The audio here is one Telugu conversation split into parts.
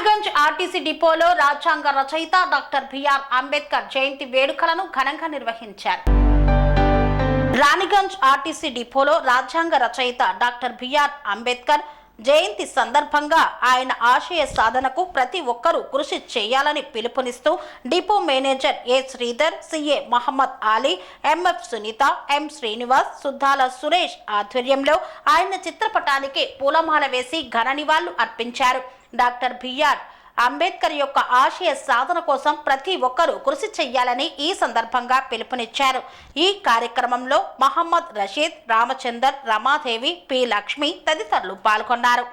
రాణిగంజ్ ఆర్టీసీ డిపోలో రాజ్యాంగ రచయిత డాక్టర్ బిఆర్ అంబేద్కర్ జయంతి వేడుకలను ఘనంగా నిర్వహించారు. రాణిగంజ్ ఆర్టీసీ డిపోలో రాజ్యాంగ రచయిత డాక్టర్ బిఆర్ అంబేద్కర్ జయంతి సందర్భంగా ఆయన ఆశయ సాధనకు ప్రతి ఒక్కరూ కృషి చేయాలని పిలుపునిస్తూ depot manager A Sridhar CA Mohammed Ali MF Sunitha M Srinivas Suddala Suresh ఆధ్వర్యంలో ఆయన చిత్రపటానికి పూలమాల వేసి ఘన నివాళులు అర్పించారు. డాక్టర్ బిఆర్ అంబేద్కర్ యొక్క ఆశయ సాధన కోసం ప్రతి ఒక్కరూ కృషి చెయ్యాలని ఈ సందర్భంగా పిలుపునిచ్చారు. ఈ కార్యక్రమంలో మహమ్మద్ రషీద్ రామచందర్ రమాదేవి పి లక్ష్మి తదితరులు పాల్గొన్నారు.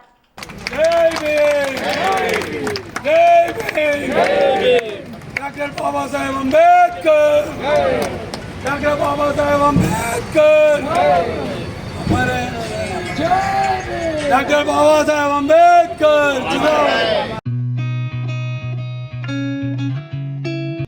Doctor Babasaheb Ambedkar! Doctor Babasaheb Ambedkar! Doctor Babasaheb Ambedkar!